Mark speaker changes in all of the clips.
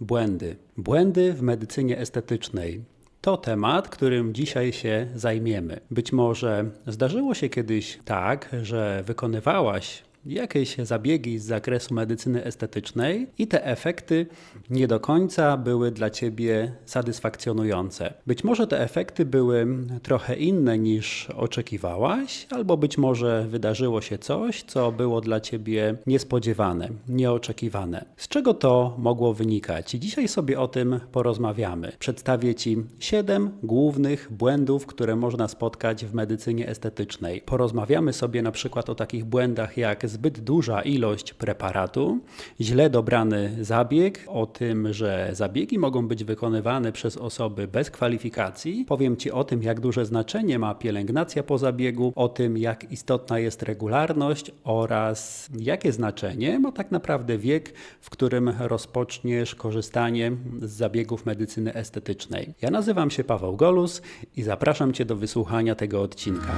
Speaker 1: Błędy. Błędy w medycynie estetycznej. To temat, którym dzisiaj się zajmiemy. Być może zdarzyło się kiedyś tak, że wykonywałaś jakieś zabiegi z zakresu medycyny estetycznej i te efekty nie do końca były dla ciebie satysfakcjonujące. Być może te efekty były trochę inne niż oczekiwałaś, albo być może wydarzyło się coś, co było dla ciebie niespodziewane, nieoczekiwane. Z czego to mogło wynikać? Dzisiaj sobie o tym porozmawiamy. Przedstawię ci siedem głównych błędów, które można spotkać w medycynie estetycznej. Porozmawiamy sobie na przykład o takich błędach jak zbyt duża ilość preparatu, źle dobrany zabieg, o tym, że zabiegi mogą być wykonywane przez osoby bez kwalifikacji. Powiem Ci o tym, jak duże znaczenie ma pielęgnacja po zabiegu, o tym, jak istotna jest regularność oraz jakie znaczenie ma tak naprawdę wiek, w którym rozpoczniesz korzystanie z zabiegów medycyny estetycznej. Ja nazywam się Paweł Golus i zapraszam Cię do wysłuchania tego odcinka.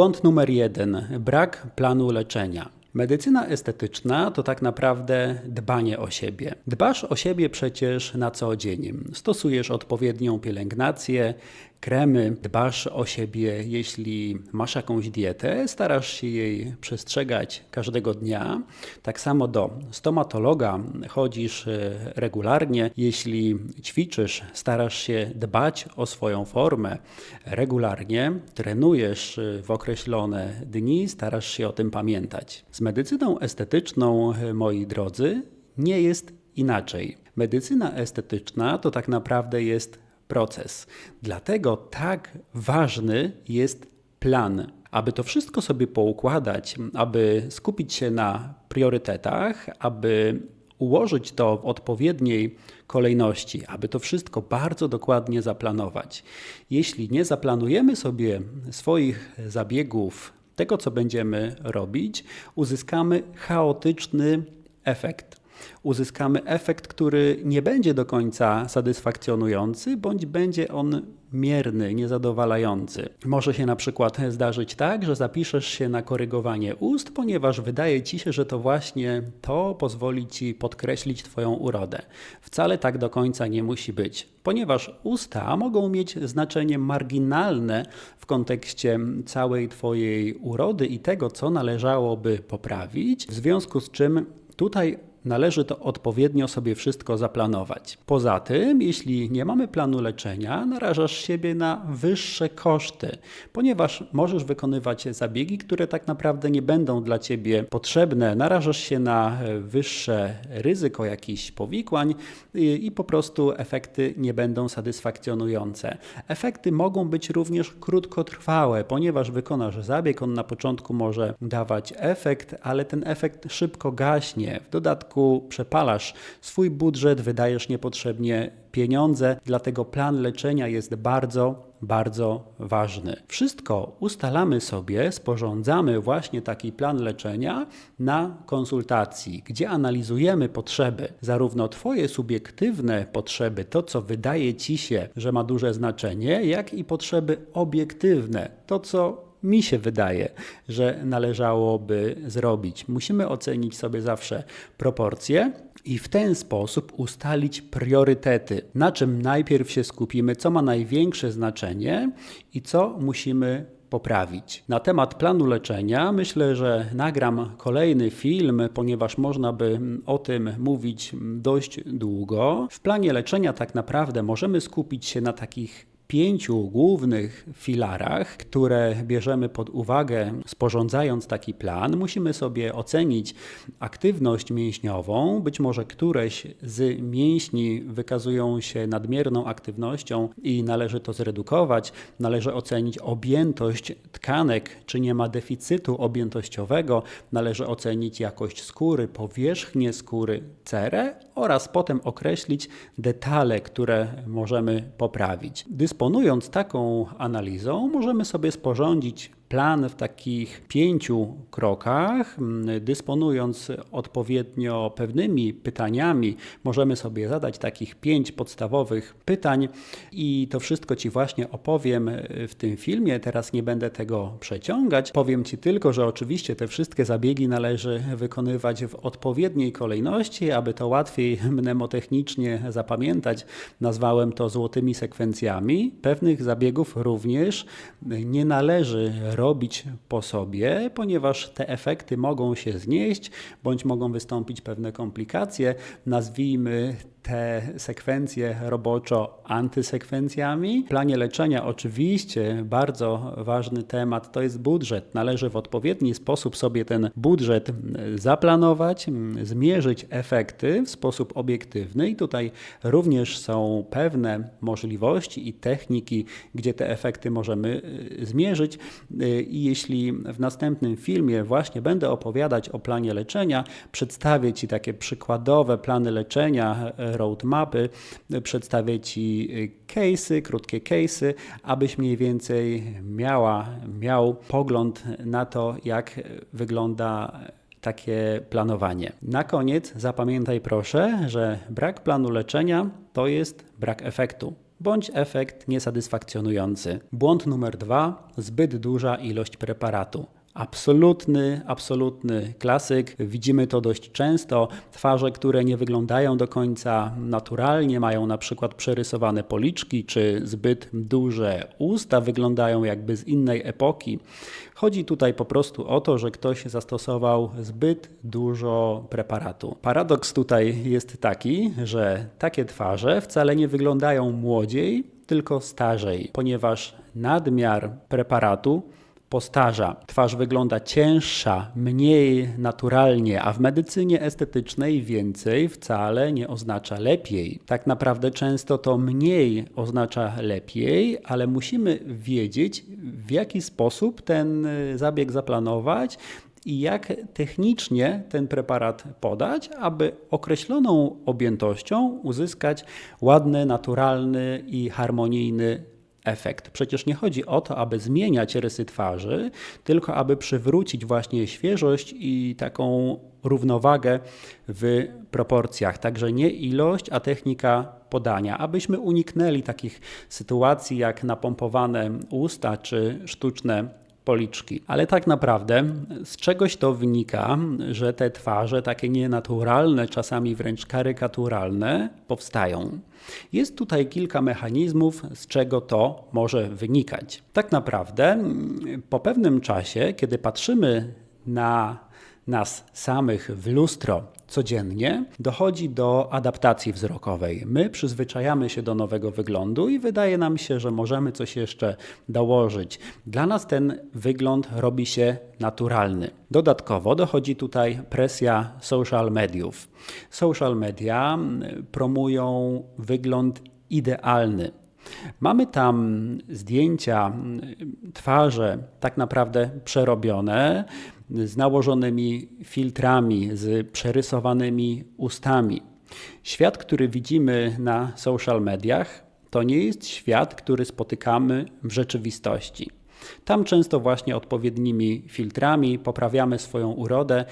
Speaker 1: Błąd numer jeden: brak planu leczenia. Medycyna estetyczna to tak naprawdę dbanie o siebie. Dbasz o siebie przecież na co dzień. Stosujesz odpowiednią pielęgnację, kremy, dbasz o siebie, jeśli masz jakąś dietę, starasz się jej przestrzegać każdego dnia. Tak samo do stomatologa chodzisz e, regularnie, jeśli ćwiczysz, starasz się dbać o swoją formę regularnie, trenujesz e, w określone dni, starasz się o tym pamiętać. Z medycyną estetyczną, e, moi drodzy, nie jest inaczej. Medycyna estetyczna to tak naprawdę jest proces. Dlatego tak ważny jest plan. Aby to wszystko sobie poukładać, aby skupić się na priorytetach, aby ułożyć to w odpowiedniej kolejności, aby to wszystko bardzo dokładnie zaplanować. Jeśli nie zaplanujemy sobie swoich zabiegów, tego co będziemy robić, uzyskamy chaotyczny efekt uzyskamy efekt, który nie będzie do końca satysfakcjonujący, bądź będzie on mierny, niezadowalający. Może się na przykład zdarzyć tak, że zapiszesz się na korygowanie ust, ponieważ wydaje ci się, że to właśnie to pozwoli ci podkreślić Twoją urodę. Wcale tak do końca nie musi być, ponieważ usta mogą mieć znaczenie marginalne w kontekście całej Twojej urody i tego, co należałoby poprawić, w związku z czym tutaj należy to odpowiednio sobie wszystko zaplanować. Poza tym, jeśli nie mamy planu leczenia, narażasz siebie na wyższe koszty, ponieważ możesz wykonywać zabiegi, które tak naprawdę nie będą dla ciebie potrzebne. Narażasz się na wyższe ryzyko jakichś powikłań i, i po prostu efekty nie będą satysfakcjonujące. Efekty mogą być również krótkotrwałe, ponieważ wykonasz zabieg, on na początku może dawać efekt, ale ten efekt szybko gaśnie. W dodatku przepalasz swój budżet, wydajesz niepotrzebnie pieniądze, dlatego plan leczenia jest bardzo, bardzo ważny. Wszystko ustalamy sobie, sporządzamy właśnie taki plan leczenia na konsultacji, gdzie analizujemy potrzeby, zarówno Twoje subiektywne potrzeby, to co wydaje Ci się, że ma duże znaczenie, jak i potrzeby obiektywne, to co mi się wydaje, że należałoby zrobić. Musimy ocenić sobie zawsze proporcje i w ten sposób ustalić priorytety, na czym najpierw się skupimy, co ma największe znaczenie i co musimy poprawić. Na temat planu leczenia myślę, że nagram kolejny film, ponieważ można by o tym mówić dość długo. W planie leczenia tak naprawdę możemy skupić się na takich pięciu głównych filarach, które bierzemy pod uwagę, sporządzając taki plan, musimy sobie ocenić aktywność mięśniową. Być może któreś z mięśni wykazują się nadmierną aktywnością i należy to zredukować. Należy ocenić objętość tkanek, czy nie ma deficytu objętościowego. Należy ocenić jakość skóry, powierzchnię skóry, cerę oraz potem określić detale, które możemy poprawić. Dysponując taką analizą, możemy sobie sporządzić plan w takich pięciu krokach, mm, dysponując odpowiednio pewnymi pytaniami, możemy sobie zadać takich pięć podstawowych pytań i to wszystko Ci właśnie opowiem w tym filmie. Teraz nie będę tego przeciągać. Powiem Ci tylko, że oczywiście te wszystkie zabiegi należy wykonywać w odpowiedniej kolejności, aby to łatwiej mnemotechnicznie zapamiętać. Nazwałem to złotymi sekwencjami. Pewnych zabiegów również nie należy robić po sobie, ponieważ te efekty mogą się znieść bądź mogą wystąpić pewne komplikacje. Nazwijmy te sekwencje roboczo antysekwencjami. W planie leczenia oczywiście bardzo ważny temat to jest budżet. Należy w odpowiedni sposób sobie ten budżet zaplanować, zmierzyć efekty w sposób obiektywny i tutaj również są pewne możliwości i techniki, gdzie te efekty możemy y, zmierzyć i jeśli w następnym filmie właśnie będę opowiadać o planie leczenia, przedstawię Ci takie przykładowe plany leczenia roadmapy, przedstawię Ci case'y, krótkie case'y, abyś mniej więcej miała, miał pogląd na to, jak wygląda takie planowanie. Na koniec zapamiętaj proszę, że brak planu leczenia to jest brak efektu bądź efekt niesatysfakcjonujący. Błąd numer dwa: zbyt duża ilość preparatu. Absolutny, absolutny klasyk. Widzimy to dość często. Twarze, które nie wyglądają do końca naturalnie, mają na przykład przerysowane policzki czy zbyt duże usta, wyglądają jakby z innej epoki. Chodzi tutaj po prostu o to, że ktoś zastosował zbyt dużo preparatu. Paradoks tutaj jest taki, że takie twarze wcale nie wyglądają młodziej, tylko starzej, ponieważ nadmiar preparatu postarza. Twarz wygląda cięższa, mniej naturalnie, a w medycynie estetycznej więcej wcale nie oznacza lepiej. Tak naprawdę często to mniej oznacza lepiej, ale musimy wiedzieć, w jaki sposób ten y, zabieg zaplanować i jak technicznie ten preparat podać, aby określoną objętością uzyskać ładny, naturalny i harmonijny efekt. Przecież nie chodzi o to, aby zmieniać rysy twarzy, tylko aby przywrócić właśnie świeżość i taką równowagę w proporcjach. Także nie ilość, a technika podania, abyśmy uniknęli takich sytuacji jak napompowane usta czy sztuczne policzki. Ale tak naprawdę z czegoś to wynika, że te twarze, takie nienaturalne, czasami wręcz karykaturalne, powstają. Jest tutaj kilka mechanizmów, z czego to może wynikać. Tak naprawdę po pewnym czasie, kiedy patrzymy na nas samych w lustro codziennie, dochodzi do adaptacji wzrokowej. My przyzwyczajamy się do nowego wyglądu i wydaje nam się, że możemy coś jeszcze dołożyć. Dla nas ten wygląd robi się naturalny. Dodatkowo dochodzi tutaj presja social mediów. Social media promują wygląd idealny. Mamy tam zdjęcia, twarze tak naprawdę przerobione, z nałożonymi filtrami, z przerysowanymi ustami. Świat, który widzimy na social mediach, to nie jest świat, który spotykamy w rzeczywistości. Tam często właśnie odpowiednimi filtrami poprawiamy swoją urodę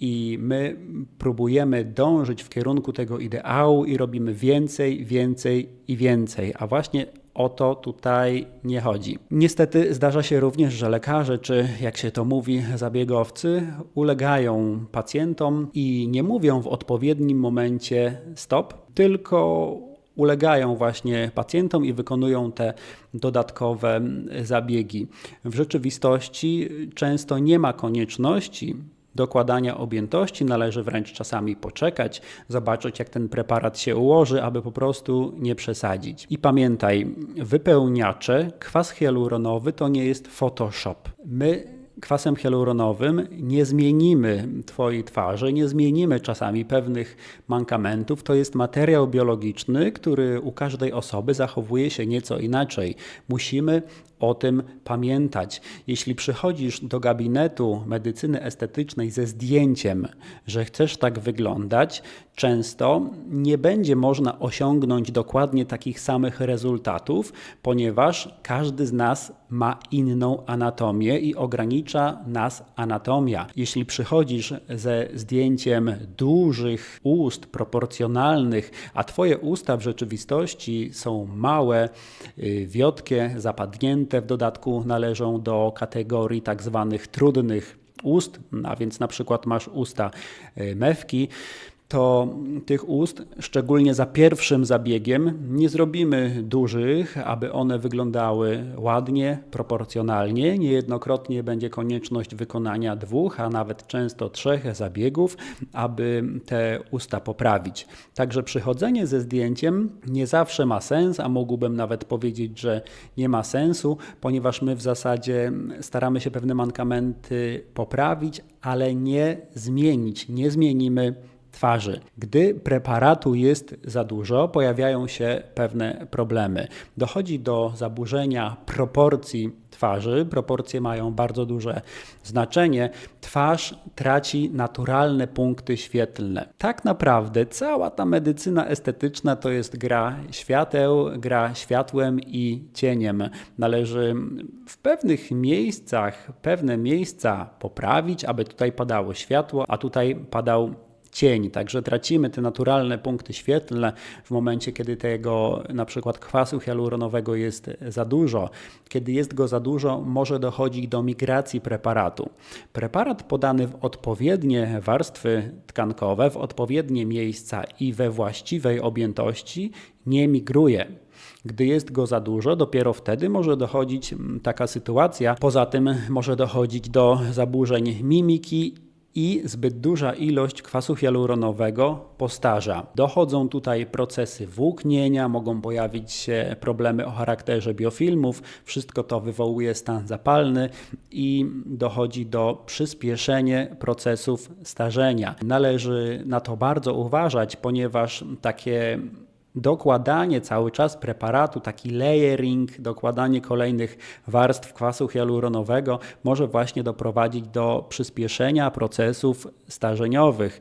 Speaker 1: i my próbujemy dążyć w kierunku tego ideału i robimy więcej, więcej i więcej. A właśnie o to tutaj nie chodzi. Niestety zdarza się również, że lekarze, czy jak się to mówi, zabiegowcy, ulegają pacjentom i nie mówią w odpowiednim momencie stop, tylko ulegają właśnie pacjentom i wykonują te dodatkowe zabiegi. W rzeczywistości często nie ma konieczności dokładania objętości, należy wręcz czasami poczekać, zobaczyć jak ten preparat się ułoży, aby po prostu nie przesadzić. I pamiętaj, wypełniacze, kwas hialuronowy to nie jest Photoshop. My kwasem hialuronowym nie zmienimy Twojej twarzy, nie zmienimy czasami pewnych mankamentów. To jest materiał biologiczny, który u każdej osoby zachowuje się nieco inaczej. Musimy o tym pamiętać. Jeśli przychodzisz do gabinetu medycyny estetycznej ze zdjęciem, że chcesz tak wyglądać, często nie będzie można osiągnąć dokładnie takich samych rezultatów, ponieważ każdy z nas ma inną anatomię i ogranicza nas anatomia. Jeśli przychodzisz ze zdjęciem dużych ust proporcjonalnych, a twoje usta w rzeczywistości są małe, y, wiotkie, zapadnięte, w dodatku należą do kategorii tak zwanych trudnych ust, a więc na przykład masz usta y, mewki, to tych ust, szczególnie za pierwszym zabiegiem, nie zrobimy dużych, aby one wyglądały ładnie, proporcjonalnie. Niejednokrotnie będzie konieczność wykonania dwóch, a nawet często trzech zabiegów, aby te usta poprawić. Także przychodzenie ze zdjęciem nie zawsze ma sens, a mógłbym nawet powiedzieć, że nie ma sensu, ponieważ my w zasadzie staramy się pewne mankamenty poprawić, ale nie zmienić. Nie zmienimy twarzy. Gdy preparatu jest za dużo, pojawiają się pewne problemy. Dochodzi do zaburzenia proporcji twarzy. Proporcje mają bardzo duże znaczenie. Twarz traci naturalne punkty świetlne. Tak naprawdę cała ta medycyna estetyczna to jest gra świateł, gra światłem i cieniem. Należy w pewnych miejscach pewne miejsca poprawić, aby tutaj padało światło, a tutaj padał cień, także tracimy te naturalne punkty świetlne w momencie, kiedy tego na przykład kwasu hialuronowego jest za dużo. Kiedy jest go za dużo, może dochodzić do migracji preparatu. Preparat podany w odpowiednie warstwy tkankowe, w odpowiednie miejsca i we właściwej objętości nie migruje. Gdy jest go za dużo, dopiero wtedy może dochodzić taka sytuacja. Poza tym może dochodzić do zaburzeń mimiki i zbyt duża ilość kwasu hialuronowego postarza. Dochodzą tutaj procesy włóknienia, mogą pojawić się problemy o charakterze biofilmów, wszystko to wywołuje stan zapalny i dochodzi do przyspieszenia procesów starzenia. Należy na to bardzo uważać, ponieważ takie dokładanie cały czas preparatu, taki layering, dokładanie kolejnych warstw kwasu hialuronowego może właśnie doprowadzić do przyspieszenia procesów starzeniowych.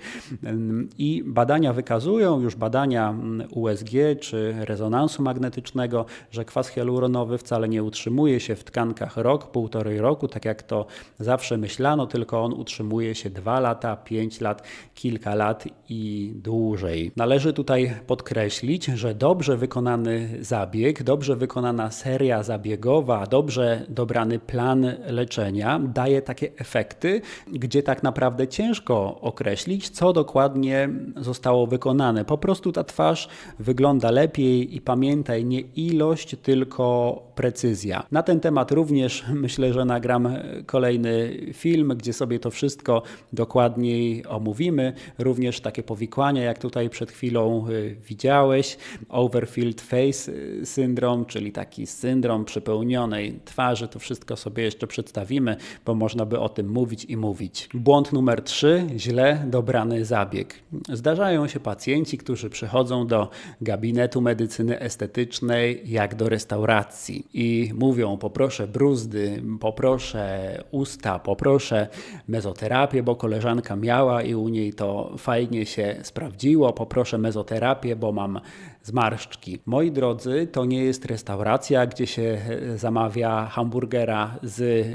Speaker 1: I badania wykazują, już badania USG czy rezonansu magnetycznego, że kwas hialuronowy wcale nie utrzymuje się w tkankach rok, półtorej roku, tak jak to zawsze myślano, tylko on utrzymuje się dwa lata, pięć lat, kilka lat i dłużej. Należy tutaj podkreślić, że dobrze wykonany zabieg, dobrze wykonana seria zabiegowa, dobrze dobrany plan leczenia daje takie efekty, gdzie tak naprawdę ciężko określić, co dokładnie zostało wykonane. Po prostu ta twarz wygląda lepiej i pamiętaj nie ilość, tylko precyzja. Na ten temat również myślę, że nagram kolejny film, gdzie sobie to wszystko dokładniej omówimy. Również takie powikłania, jak tutaj przed chwilą y, widziałeś. Overfilled Face syndrom, czyli taki syndrom przepełnionej twarzy. To wszystko sobie jeszcze przedstawimy, bo można by o tym mówić i mówić. Błąd numer 3. Źle dobrany zabieg. Zdarzają się pacjenci, którzy przychodzą do gabinetu medycyny estetycznej jak do restauracji i mówią poproszę bruzdy, poproszę usta, poproszę mezoterapię, bo koleżanka miała i u niej to fajnie się sprawdziło, poproszę mezoterapię, bo mam zmarszczki. Moi drodzy, to nie jest restauracja, gdzie się zamawia hamburgera z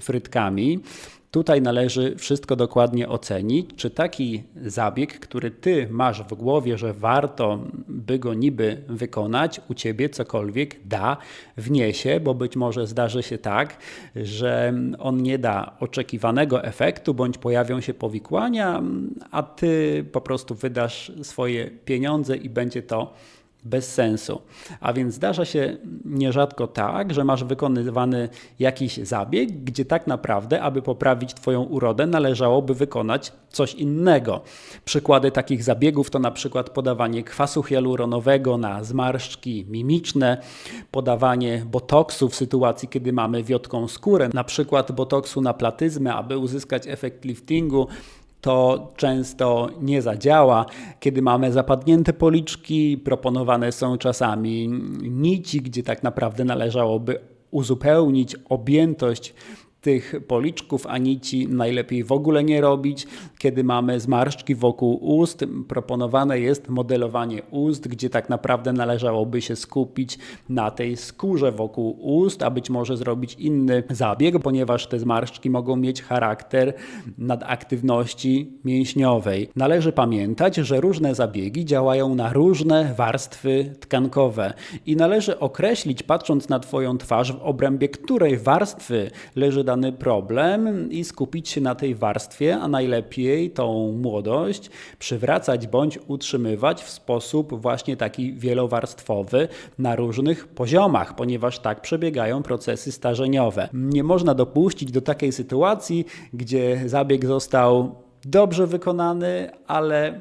Speaker 1: frytkami. Tutaj należy wszystko dokładnie ocenić, czy taki zabieg, który ty masz w głowie, że warto by go niby wykonać, u ciebie cokolwiek da, wniesie, bo być może zdarzy się tak, że on nie da oczekiwanego efektu, bądź pojawią się powikłania, a ty po prostu wydasz swoje pieniądze i będzie to bez sensu. A więc zdarza się nierzadko tak, że masz wykonywany jakiś zabieg, gdzie tak naprawdę, aby poprawić Twoją urodę, należałoby wykonać coś innego. Przykłady takich zabiegów to na przykład podawanie kwasu hialuronowego na zmarszczki mimiczne, podawanie botoksu w sytuacji, kiedy mamy wiotką skórę, na przykład botoksu na platyzmę, aby uzyskać efekt liftingu to często nie zadziała. Kiedy mamy zapadnięte policzki, proponowane są czasami nici, gdzie tak naprawdę należałoby uzupełnić objętość tych policzków anici najlepiej w ogóle nie robić. Kiedy mamy zmarszczki wokół ust, proponowane jest modelowanie ust, gdzie tak naprawdę należałoby się skupić na tej skórze wokół ust, a być może zrobić inny zabieg, ponieważ te zmarszczki mogą mieć charakter nadaktywności mięśniowej. Należy pamiętać, że różne zabiegi działają na różne warstwy tkankowe i należy określić, patrząc na Twoją twarz, w obrębie której warstwy leży dany dany problem i skupić się na tej warstwie, a najlepiej tą młodość przywracać bądź utrzymywać w sposób właśnie taki wielowarstwowy na różnych poziomach, ponieważ tak przebiegają procesy starzeniowe. Nie można dopuścić do takiej sytuacji, gdzie zabieg został dobrze wykonany, ale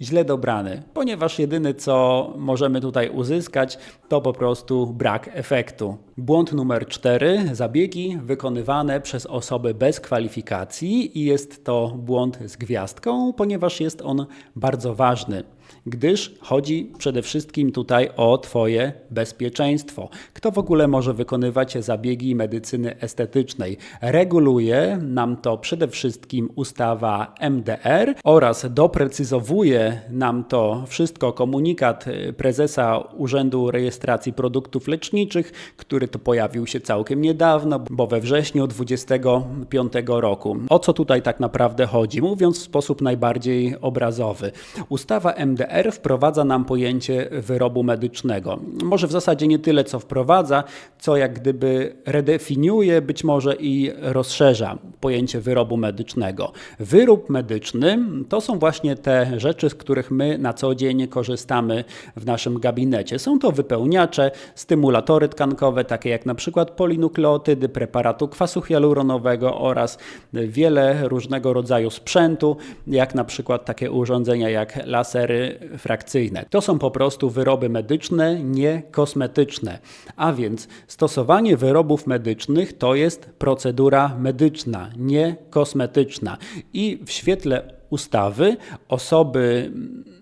Speaker 1: źle dobrany, ponieważ jedyne co możemy tutaj uzyskać to po prostu brak efektu. Błąd numer cztery: zabiegi wykonywane przez osoby bez kwalifikacji i jest to błąd z gwiazdką, ponieważ jest on bardzo ważny gdyż chodzi przede wszystkim tutaj o Twoje bezpieczeństwo. Kto w ogóle może wykonywać zabiegi medycyny estetycznej? Reguluje nam to przede wszystkim ustawa MDR oraz doprecyzowuje nam to wszystko komunikat prezesa Urzędu Rejestracji Produktów Leczniczych, który to pojawił się całkiem niedawno, bo we wrześniu 2025 roku. O co tutaj tak naprawdę chodzi? Mówiąc w sposób najbardziej obrazowy. Ustawa MDR MDR wprowadza nam pojęcie wyrobu medycznego. Może w zasadzie nie tyle, co wprowadza, co jak gdyby redefiniuje, być może i rozszerza pojęcie wyrobu medycznego. Wyrób medyczny to są właśnie te rzeczy, z których my na co dzień korzystamy w naszym gabinecie. Są to wypełniacze, stymulatory tkankowe, takie jak na przykład polinukleotydy, preparatu kwasu hialuronowego oraz wiele różnego rodzaju sprzętu, jak na przykład takie urządzenia jak lasery frakcyjne. To są po prostu wyroby medyczne, nie kosmetyczne. A więc stosowanie wyrobów medycznych to jest procedura medyczna, nie kosmetyczna. I w świetle ustawy osoby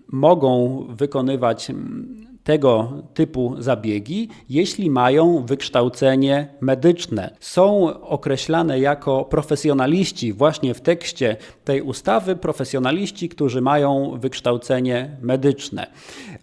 Speaker 1: mogą wykonywać tego typu zabiegi, jeśli mają wykształcenie medyczne. Są określane jako profesjonaliści właśnie w tekście tej ustawy, profesjonaliści, którzy mają wykształcenie medyczne.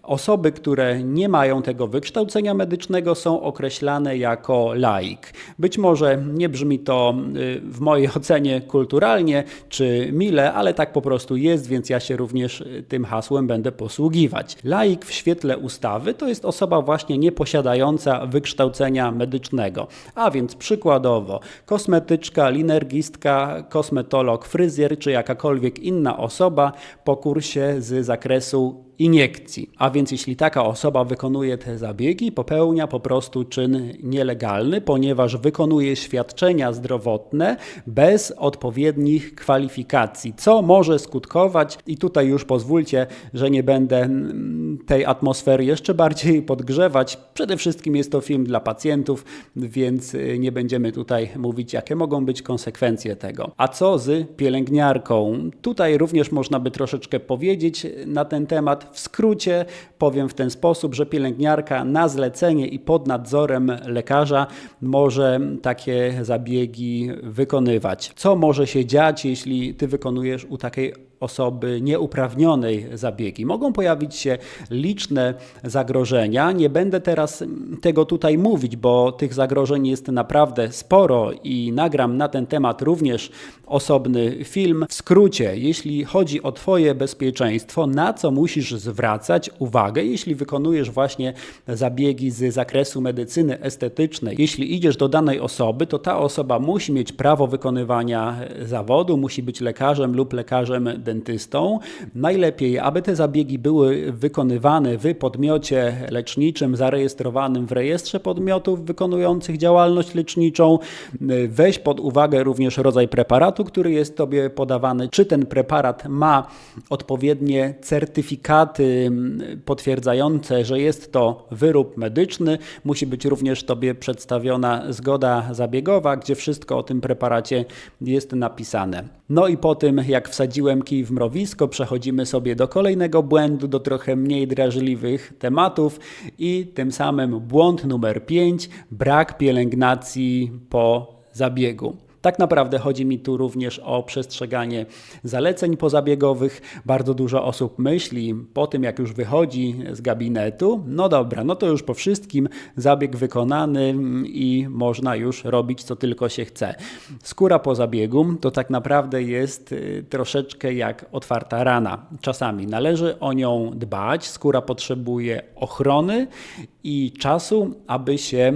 Speaker 1: Osoby, które nie mają tego wykształcenia medycznego, są określane jako laik. Być może nie brzmi to y, w mojej ocenie kulturalnie czy mile, ale tak po prostu jest, więc ja się również y, tym hasłem będę posługiwać. Laik w świetle ustawy to jest osoba właśnie nieposiadająca wykształcenia medycznego. A więc przykładowo kosmetyczka, linergistka, kosmetolog, fryzjer czy jakakolwiek inna osoba po kursie z zakresu iniekcji. A więc jeśli taka osoba wykonuje te zabiegi, popełnia po prostu czyn nielegalny, ponieważ wykonuje świadczenia zdrowotne bez odpowiednich kwalifikacji, co może skutkować, i tutaj już pozwólcie, że nie będę mm, tej atmosfery jeszcze bardziej podgrzewać. Przede wszystkim jest to film dla pacjentów, więc y, nie będziemy tutaj mówić, jakie mogą być konsekwencje tego. A co z pielęgniarką? Tutaj również można by troszeczkę powiedzieć na ten temat. W skrócie powiem w ten sposób, że pielęgniarka na zlecenie i pod nadzorem lekarza może takie zabiegi wykonywać. Co może się dziać, jeśli ty wykonujesz u takiej osoby nieuprawnionej zabiegi. Mogą pojawić się liczne zagrożenia. Nie będę teraz tego tutaj mówić, bo tych zagrożeń jest naprawdę sporo i nagram na ten temat również osobny film. W skrócie, jeśli chodzi o Twoje bezpieczeństwo, na co musisz zwracać uwagę, jeśli wykonujesz właśnie zabiegi z zakresu medycyny estetycznej. Jeśli idziesz do danej osoby, to ta osoba musi mieć prawo wykonywania zawodu, musi być lekarzem lub lekarzem dentystą. Najlepiej, aby te zabiegi były wykonywane w podmiocie leczniczym zarejestrowanym w rejestrze podmiotów wykonujących działalność leczniczą. Weź pod uwagę również rodzaj preparatu, który jest Tobie podawany, czy ten preparat ma odpowiednie certyfikaty potwierdzające, że jest to wyrób medyczny. Musi być również Tobie przedstawiona zgoda zabiegowa, gdzie wszystko o tym preparacie jest napisane. No i po tym, jak wsadziłem kij w mrowisko, przechodzimy sobie do kolejnego błędu, do trochę mniej drażliwych tematów i tym samym błąd numer 5, brak pielęgnacji po zabiegu. Tak naprawdę chodzi mi tu również o przestrzeganie zaleceń pozabiegowych. Bardzo dużo osób myśli po tym, jak już wychodzi z gabinetu, no dobra, no to już po wszystkim zabieg wykonany i można już robić co tylko się chce. Skóra po zabiegu to tak naprawdę jest y, troszeczkę jak otwarta rana. Czasami należy o nią dbać, skóra potrzebuje ochrony i czasu, aby się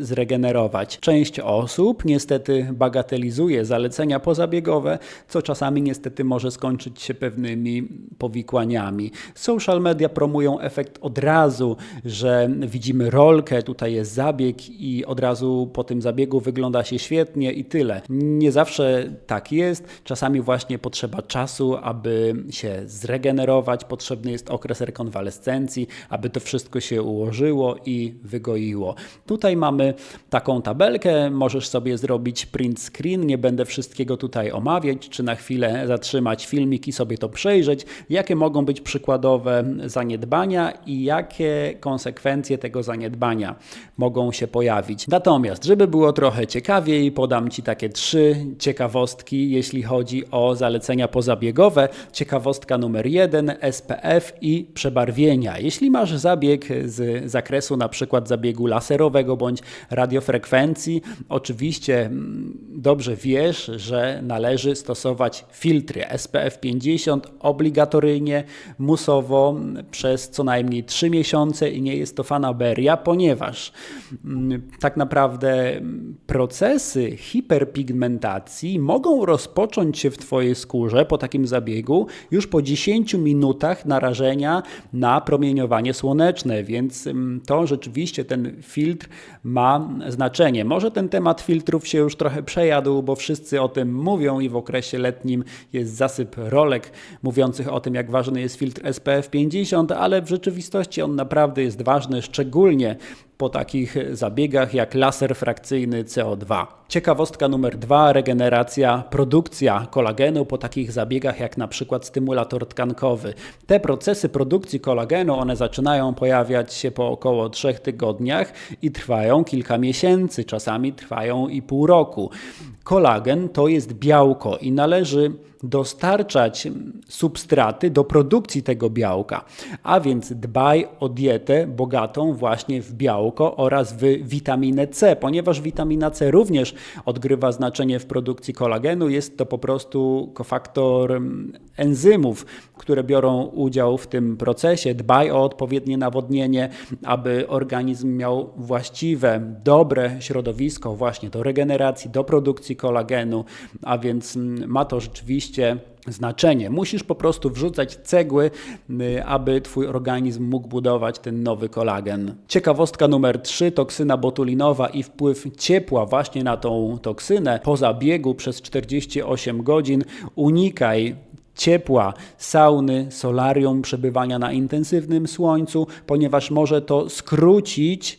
Speaker 1: zregenerować. Część osób niestety bagatelizuje zalecenia pozabiegowe, co czasami niestety może skończyć się pewnymi powikłaniami. Social media promują efekt od razu, że widzimy rolkę, tutaj jest zabieg i od razu po tym zabiegu wygląda się świetnie i tyle. Nie zawsze tak jest. Czasami właśnie potrzeba czasu, aby się zregenerować. Potrzebny jest okres rekonwalescencji, aby to wszystko się ułożyło i wygoiło. Tutaj mamy taką tabelkę, możesz sobie zrobić print screen, nie będę wszystkiego tutaj omawiać, czy na chwilę zatrzymać filmik i sobie to przejrzeć, jakie mogą być przykładowe zaniedbania i jakie konsekwencje tego zaniedbania mogą się pojawić. Natomiast, żeby było trochę ciekawiej, podam Ci takie trzy ciekawostki, jeśli chodzi o zalecenia pozabiegowe. Ciekawostka numer jeden, SPF i przebarwienia. Jeśli masz zabieg z zakresu na przykład zabiegu laserowego bądź radiofrekwencji. Oczywiście mm, dobrze wiesz, że należy stosować filtry SPF 50 obligatoryjnie, musowo mm, przez co najmniej 3 miesiące i nie jest to fanaberia, ponieważ mm, tak naprawdę procesy hiperpigmentacji mogą rozpocząć się w Twojej skórze po takim zabiegu już po 10 minutach narażenia na promieniowanie słoneczne, więc to to rzeczywiście ten filtr ma znaczenie. Może ten temat filtrów się już trochę bo wszyscy o tym mówią i w okresie letnim jest zasyp rolek mówiących o tym, jak ważny jest filtr SPF 50, ale w rzeczywistości on naprawdę jest ważny, szczególnie po takich zabiegach jak laser frakcyjny CO2. Ciekawostka numer dwa, regeneracja, produkcja kolagenu po takich zabiegach jak na przykład stymulator tkankowy. Te procesy produkcji kolagenu, one zaczynają pojawiać się po około trzech tygodniach i trwają kilka miesięcy, czasami trwają i pół roku. Kolagen to jest białko i należy dostarczać substraty do produkcji tego białka. A więc dbaj o dietę bogatą właśnie w białko oraz w witaminę C, ponieważ witamina C również odgrywa znaczenie w produkcji kolagenu. Jest to po prostu kofaktor enzymów, które biorą udział w tym procesie. Dbaj o odpowiednie nawodnienie, aby organizm miał właściwe, dobre środowisko właśnie do regeneracji, do produkcji kolagenu, a więc ma to rzeczywiście znaczenie. Musisz po prostu wrzucać cegły, y, aby Twój organizm mógł budować ten nowy kolagen. Ciekawostka numer 3, toksyna botulinowa i wpływ ciepła właśnie na tą toksynę po zabiegu przez 48 godzin. Unikaj ciepła, sauny, solarium, przebywania na intensywnym słońcu, ponieważ może to skrócić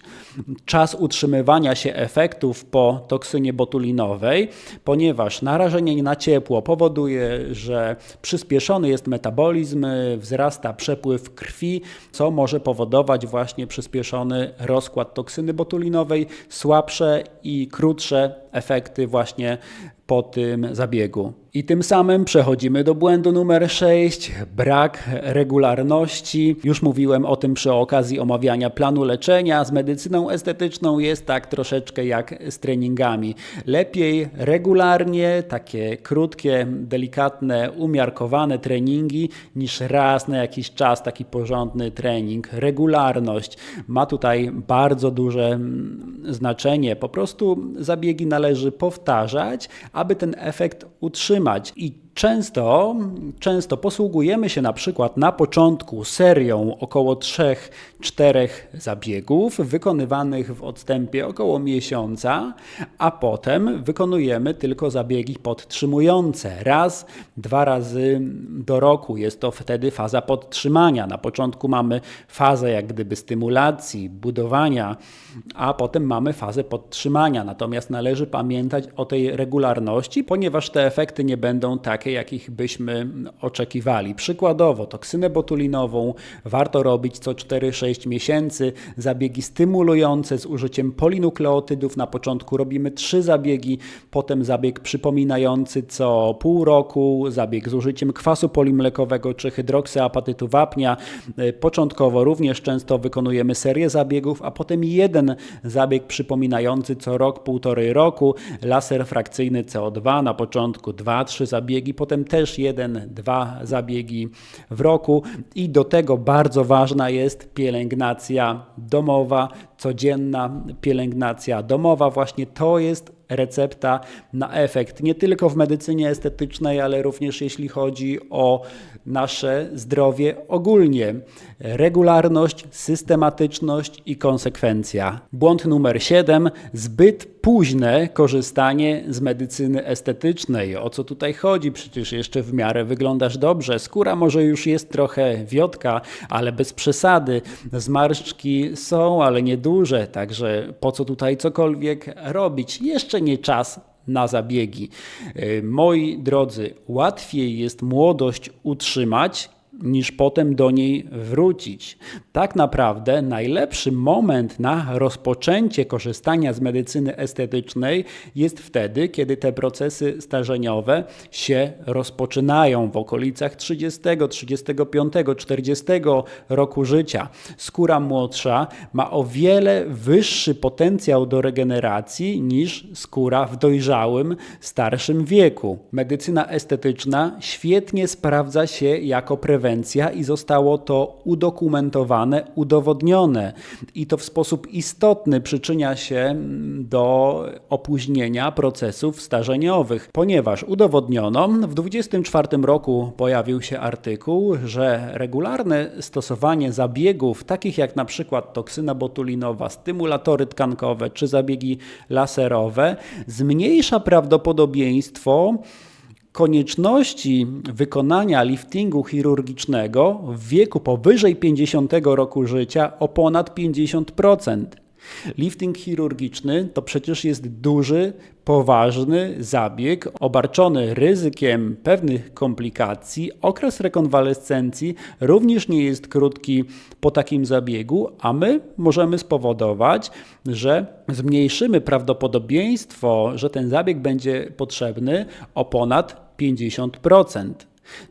Speaker 1: czas utrzymywania się efektów po toksynie botulinowej, ponieważ narażenie na ciepło powoduje, że przyspieszony jest metabolizm, wzrasta przepływ krwi, co może powodować właśnie przyspieszony rozkład toksyny botulinowej, słabsze i krótsze efekty właśnie po tym zabiegu. I tym samym przechodzimy do błędu numer 6, brak regularności. Już mówiłem o tym przy okazji omawiania planu leczenia. Z medycyną estetyczną jest tak troszeczkę jak z treningami. Lepiej regularnie, takie krótkie, delikatne, umiarkowane treningi niż raz na jakiś czas taki porządny trening. Regularność ma tutaj bardzo duże mm, znaczenie. Po prostu zabiegi należy powtarzać, aby ten efekt utrzymać. I Często, często posługujemy się na przykład na początku serią około 3-4 zabiegów wykonywanych w odstępie około miesiąca, a potem wykonujemy tylko zabiegi podtrzymujące. Raz, dwa razy do roku. Jest to wtedy faza podtrzymania. Na początku mamy fazę jak gdyby stymulacji, budowania, a potem mamy fazę podtrzymania. Natomiast należy pamiętać o tej regularności, ponieważ te efekty nie będą tak takie, jakich byśmy oczekiwali. Przykładowo, toksynę botulinową warto robić co 4-6 miesięcy, zabiegi stymulujące z użyciem polinukleotydów. Na początku robimy trzy zabiegi, potem zabieg przypominający co pół roku, zabieg z użyciem kwasu polimlekowego czy hydroksyapatytu wapnia. Y, Początkowo również często wykonujemy serię zabiegów, a potem jeden zabieg przypominający co rok, półtorej roku, laser frakcyjny CO2 na początku 2-3 zabiegi, potem też jeden, dwa zabiegi w roku i do tego bardzo ważna jest pielęgnacja domowa, codzienna pielęgnacja domowa. Właśnie to jest recepta na efekt, nie tylko w medycynie estetycznej, ale również jeśli chodzi o nasze zdrowie ogólnie. Regularność, systematyczność i konsekwencja. Błąd numer 7. Zbyt późne korzystanie z medycyny estetycznej. O co tutaj chodzi? Przecież jeszcze w miarę wyglądasz dobrze. Skóra może już jest trochę wiotka, ale bez przesady. Zmarszczki są, ale nieduże, także po co tutaj cokolwiek robić? Jeszcze nie czas na zabiegi. Yy, Moi drodzy, łatwiej jest młodość utrzymać niż potem do niej wrócić. Tak naprawdę najlepszy moment na rozpoczęcie korzystania z medycyny estetycznej jest wtedy, kiedy te procesy starzeniowe się rozpoczynają w okolicach 30, 35, 40 roku życia. Skóra młodsza ma o wiele wyższy potencjał do regeneracji niż skóra w dojrzałym, starszym wieku. Medycyna estetyczna świetnie sprawdza się jako prewencja i zostało to udokumentowane, udowodnione. I to w sposób istotny przyczynia się mm, do opóźnienia procesów starzeniowych, ponieważ udowodniono, w 24 roku pojawił się artykuł, że regularne stosowanie zabiegów takich jak na przykład toksyna botulinowa, stymulatory tkankowe czy zabiegi laserowe zmniejsza prawdopodobieństwo konieczności wykonania liftingu chirurgicznego w wieku powyżej 50 roku życia o ponad 50%. Lifting chirurgiczny to przecież jest duży, poważny zabieg obarczony ryzykiem pewnych komplikacji. Okres rekonwalescencji również nie jest krótki po takim zabiegu, a my możemy spowodować, że zmniejszymy prawdopodobieństwo, że ten zabieg będzie potrzebny o ponad 50%.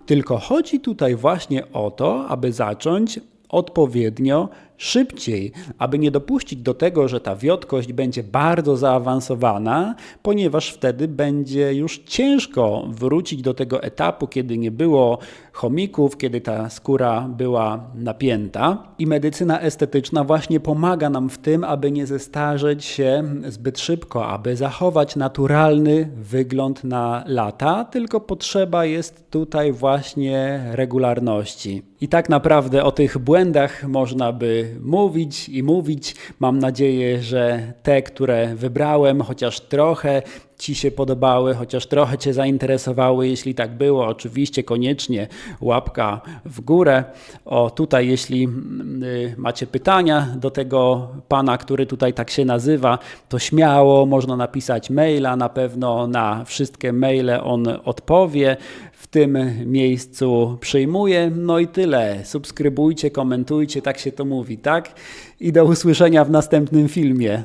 Speaker 1: Tylko chodzi tutaj właśnie o to, aby zacząć odpowiednio szybciej, aby nie dopuścić do tego, że ta wiotkość będzie bardzo zaawansowana, ponieważ wtedy będzie już ciężko wrócić do tego etapu, kiedy nie było chomików, kiedy ta skóra była napięta. I medycyna estetyczna właśnie pomaga nam w tym, aby nie zestarzeć się zbyt szybko, aby zachować naturalny wygląd na lata, tylko potrzeba jest tutaj właśnie regularności. I tak naprawdę o tych błędach można by mówić i mówić. Mam nadzieję, że te, które wybrałem, chociaż trochę Ci się podobały, chociaż trochę Cię zainteresowały. Jeśli tak było, oczywiście koniecznie łapka w górę. O, tutaj, jeśli y, macie pytania do tego pana, który tutaj tak się nazywa, to śmiało można napisać maila. Na pewno na wszystkie maile on odpowie. W tym miejscu przyjmuję. No i tyle. Subskrybujcie, komentujcie, tak się to mówi, tak? I do usłyszenia w następnym filmie.